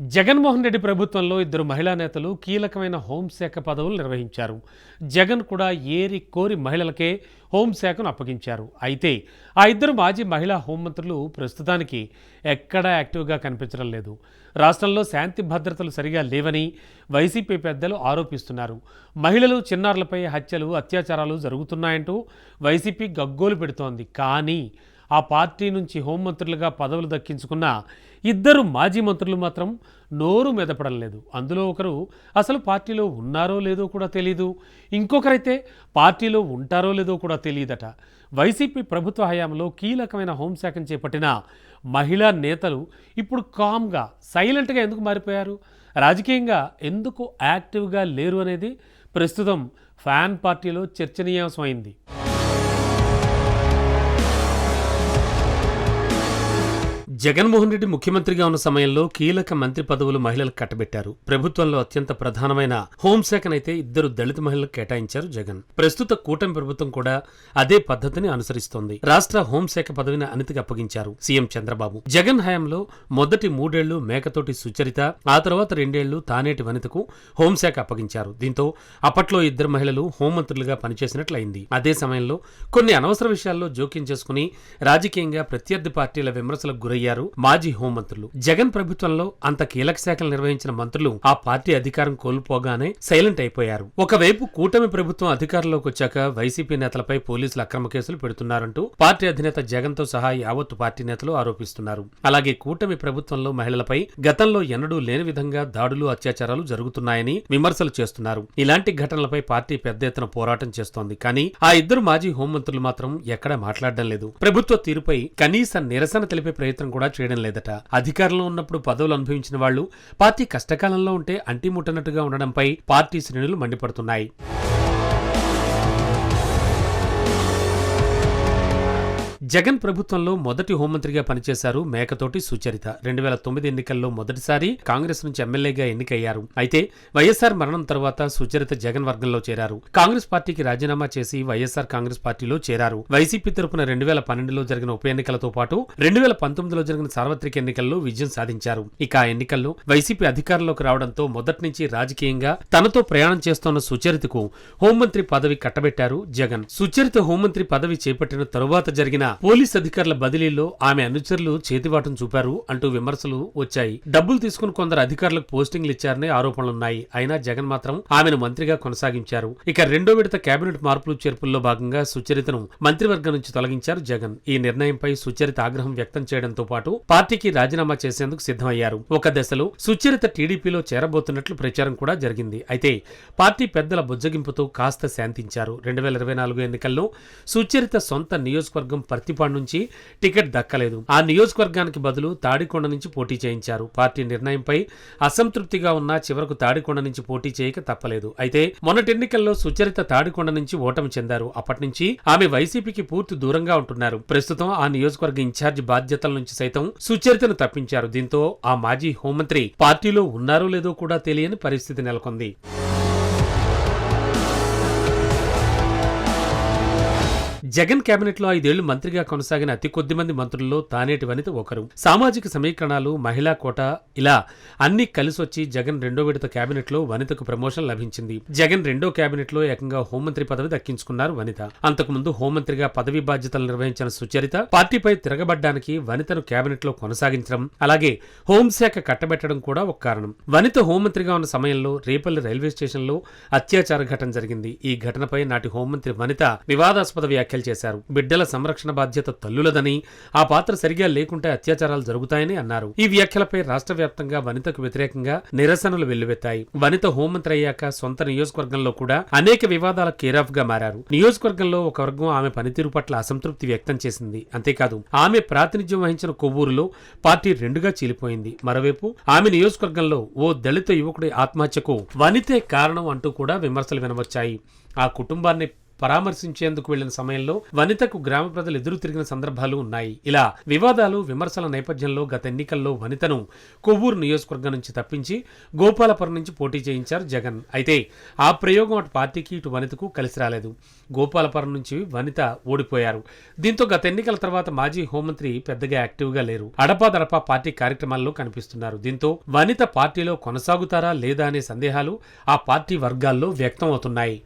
జగన్మోహన్ రెడ్డి ప్రభుత్వంలో ఇద్దరు మహిళా నేతలు కీలకమైన హోంశాఖ పదవులు నిర్వహించారు. జగన్ కూడా ఏరి కోరి మహిళలకే హోంశాఖను అప్పగించారు. అయితే ఆ ఇద్దరు మాజీ మహిళా హోంమంత్రులు ప్రస్తుతానికి ఎక్కడా యాక్టివ్గా కనిపించడం లేదు. రాష్ట్రంలో శాంతి భద్రతలు సరిగా లేవని వైసీపీ పెద్దలు ఆరోపిస్తున్నారు. మహిళలు చిన్నారులపై హత్యలు అత్యాచారాలు జరుగుతున్నాయంటూ వైసీపీ గగ్గోలు పెడుతోంది. కానీ ఆ పార్టీ నుంచి హోంమంత్రులుగా పదవులు దక్కించుకున్న ఇద్దరు మాజీ మంత్రులు మాత్రం నోరు మెదపడం లేదు అందులో ఒకరు అసలు పార్టీలో ఉన్నారో లేదో కూడా తెలీదు. ఇంకొకరైతే పార్టీలో ఉంటారో లేదో కూడా తెలియదట వైసీపీ ప్రభుత్వ హయాంలో కీలకమైన హోంశాఖను చేపట్టిన మహిళా నేతలు ఇప్పుడు కామ్గా సైలెంట్గా ఎందుకు మారిపోయారు? రాజకీయంగా ఎందుకు యాక్టివ్గా లేరు అనేది ప్రస్తుతం ఫ్యాన్ పార్టీలో చర్చనీయాంశమైంది. జగన్మోహన్ రెడ్డి ముఖ్యమంత్రిగా ఉన్న సమయంలో కీలక మంత్రి పదవులు మహిళలకు కట్టబెట్టారు. ప్రభుత్వంలో అత్యంత ప్రధానమైన హోంశాఖనైతే ఇద్దరు దళిత మహిళలకు కేటాయించారు జగన్. ప్రస్తుత కూటమి ప్రభుత్వం కూడా అదే పద్ధతిని అనుసరిస్తోంది. రాష్ట్ర హోంశాఖ పదవిని అనితికి అప్పగించారు సీఎం చంద్రబాబు. జగన్ హయాంలో మొదటి మూడేళ్ళు మేకతోటి సుచరిత ఆ తర్వాత రెండేళ్ళు తానేటి వనితకు హోంశాఖ అప్పగించారు. దీంతో అప్పట్లో ఇద్దరు మహిళలు హోంమంత్రులుగా పనిచేసినట్లయింది. అదే సమయంలో కొన్ని అనవసర విషయాల్లో జోక్యం చేసుకుని రాజకీయంగా ప్రత్యర్థి పార్టీల విమర్శలకు గురయ్యారు. మాజీ హోంమంత్రులు. జగన్ ప్రభుత్వంలో అంత కీలక శాఖలు నిర్వహించిన మంత్రులు ఆ పార్టీ అధికారం కోల్పోగానే సైలెంట్ అయిపోయారు. ఒకవైపు కూటమి ప్రభుత్వం అధికారంలోకి వచ్చాక వైసీపీ నేతలపై పోలీసులు అక్రమ కేసులు పెడుతున్నారంటూ పార్టీ అధినేత జగన్తో సహా యావత్తు పార్టీ నేతలు ఆరోపిస్తున్నారు. అలాగే కూటమి ప్రభుత్వంలో మహిళలపై గతంలో ఎన్నడూ లేని విధంగా దాడులు అత్యాచారాలు జరుగుతున్నాయని విమర్శలు చేస్తున్నారు. ఇలాంటి ఘటనలపై పార్టీ పెద్ద ఎత్తున పోరాటం చేస్తోంది. కానీ ఆ ఇద్దరు మాజీ హోంమంత్రులు మాత్రం ఎక్కడా మాట్లాడడం లేదు. ప్రభుత్వ తీరుపై కనీస నిరసన తెలిపే ప్రయత్నం కూడా చేయడం లేదట. అధికారంలో ఉన్నప్పుడు పదవులు అనుభవించిన వాళ్ళు పార్టీ కష్టకాలంలో ఉంటే అంటిముట్టనట్టుగా ఉండడంపై పార్టీ శ్రేణులు మండిపడుతున్నాయి. జగన్ ప్రభుత్వంలో మొదటి హోంమంత్రిగా పనిచేశారు మేకతోటి సుచరిత. రెండు వేల తొమ్మిది ఎన్నికల్లో మొదటిసారి కాంగ్రెస్ నుంచి ఎమ్మెల్యేగా ఎన్నికయ్యారు. అయితే వైఎస్ఆర్ మరణం తర్వాత సుచరిత జగన్ వర్గంలో చేరారు. కాంగ్రెస్ పార్టీకి రాజీనామా చేసి వైఎస్ఆర్ కాంగ్రెస్ పార్టీలో చేరారు. వైసీపీ తరపున రెండు వేల పన్నెండులో జరిగిన ఉప ఎన్నికలతో పాటు రెండు వేల పంతొమ్మిదిలో జరిగిన సార్వత్రిక ఎన్నికల్లో విజయం సాధించారు. ఇక ఆ ఎన్నికల్లో వైసీపీ అధికారంలోకి రావడంతో మొదటి నుంచి రాజకీయంగా తనతో ప్రయాణం చేస్తోన్న సుచరితకు హోంమంత్రి పదవి కట్టబెట్టారు జగన్. సుచరిత హోంమంత్రి పదవి చేపట్టిన తరువాత జరిగిన పోలీస్ అధికారుల బదిలీలో ఆమె అనుచరులు చేతివాటం చూపారు అంటూ విమర్శలు వచ్చాయి. డబ్బులు తీసుకుని కొందరు అధికారులకు పోస్టింగ్లు ఇచ్చారనే ఆరోపణలున్నాయి అయినా జగన్ మాత్రం ఆమెను మంత్రిగా కొనసాగించారు. ఇక రెండో విడత కేబినెట్ మార్పులు చేర్పుల్లో భాగంగా సుచరితను మంత్రివర్గం నుంచి తొలగించారు జగన్. ఈ నిర్ణయంపై సుచరిత ఆగ్రహం వ్యక్తం చేయడంతో పాటు పార్టీకి రాజీనామా చేసేందుకు సిద్ధమయ్యారు. ఒక దశలో సుచరిత టీడీపీలో చేరబోతున్నట్లు ప్రచారం కూడా జరిగింది. అయితే పార్టీ పెద్దల బుజ్జగింపుతో కాస్త శాంతించారు. రెండు వేల ఇరవై నాలుగు ఎన్నికల్లో సుచరిత సొంత నియోజకవర్గం పర్తిపాడు నుంచి టికెట్ దక్కలేదు. ఆ నియోజకవర్గానికి బదులు తాడికొండ నుంచి పోటీ చేయించారు. పార్టీ నిర్ణయంపై అసంతృప్తిగా ఉన్న చివరకు తాడికొండ నుంచి పోటీ చేయక తప్పలేదు. అయితే మొన్నటి ఎన్నికల్లో సుచరిత తాడికొండ నుంచి ఓటమి చెందారు. అప్పటి నుంచి ఆమె వైసీపీకి పూర్తి దూరంగా ఉంటున్నారు. ప్రస్తుతం ఆ నియోజకవర్గ ఇన్ఛార్జ్ బాధ్యతల నుంచి సైతం సుచరితను తప్పించారు. దీంతో ఆ మాజీ హోంమంత్రి పార్టీలో ఉన్నారో లేదో కూడా తెలియని పరిస్థితి నెలకొంది. జగన్ కేబినెట్లో ఐదేళ్ళు మంత్రిగా కొనసాగిన అతి కొద్ది మంది మంత్రుల్లో తానేటి వనిత ఒకరు. సామాజిక సమీకరణాలు మహిళా కోట ఇలా అన్ని కలిసొచ్చి జగన్ రెండో విడత కేబినెట్లో వనితకు ప్రమోషన్ లభించింది. జగన్ రెండో కేబినెట్లో ఏకంగా హోంమంత్రి పదవి దక్కించుకున్నారు వనిత. అంతకుముందు హోంమంత్రిగా పదవి బాధ్యతలు నిర్వహించిన సుచరిత పార్టీపై తిరగబడ్డానికి వనితను కేబినెట్లో కొనసాగించడం అలాగే హోంశాఖ కట్టబెట్టడం కూడా ఒక కారణం. వనిత హోంమంత్రిగా ఉన్న సమయంలో రేపల్లి రైల్వే స్టేషన్లో అత్యాచార ఘటన జరిగింది. ఈ ఘటనపై నాటి హోంమంత్రి వనిత వివాదాస్పద వ్యాఖ్య వ్యాఖ్యలు చేశారు. బిడ్డల సంరక్షణ బాధ్యత తల్లులదని ఆ పాత్ర సరిగా లేకుంటే అత్యాచారాలు జరుగుతాయని అన్నారు. ఈ వ్యాఖ్యలపై రాష్ట్ర వ్యాప్తంగా వనితకు వ్యతిరేకంగా నిరసనలు వెల్లువెత్తాయి. వనిత హోంమంత్రి అయ్యాక సొంత నియోజకవర్గంలో కూడా అనేక వివాదాల కేరాఫ్గా మారారు. నియోజకవర్గంలో ఒక వర్గం ఆమె పనితీరు పట్ల అసంతృప్తి వ్యక్తం చేసింది. అంతేకాదు ఆమె ప్రాతినిధ్యం వహించిన కొవ్వూరులో పార్టీ రెండుగా చీలిపోయింది. మరోవైపు ఆమె నియోజకవర్గంలో ఓ దళిత యువకుడి ఆత్మహత్యకు వనితే కారణం అంటూ కూడా విమర్శలు వినవచ్చాయి. ఆ కుటుంబాన్ని పరామర్శించేందుకు వెళ్ళిన సమయంలో వనితకు గ్రామ ప్రజలు ఎదురు తిరిగిన సందర్భాలు ఉన్నాయి. ఇలా వివాదాలు విమర్శల నేపథ్యంలో గత ఎన్నికల్లో వనితను కొవ్వూరు నియోజకవర్గం నుంచి తప్పించి గోపాలపురం నుంచి పోటీ చేయించారు జగన్. అయితే ఆ ప్రయోగం అటు పార్టీకి ఇటు వనితకు కలిసి రాలేదు. గోపాలపురం నుంచి వనిత ఓడిపోయారు. దీంతో గత ఎన్నికల తర్వాత మాజీ హోంమంత్రి పెద్దగా యాక్టివ్గా లేరు. అడపాదడపా పార్టీ కార్యక్రమాల్లో కనిపిస్తున్నారు. దీంతో వనిత పార్టీలో కొనసాగుతారా లేదా అనే సందేహాలు ఆ పార్టీ వర్గాల్లో వ్యక్తం అవుతున్నాయి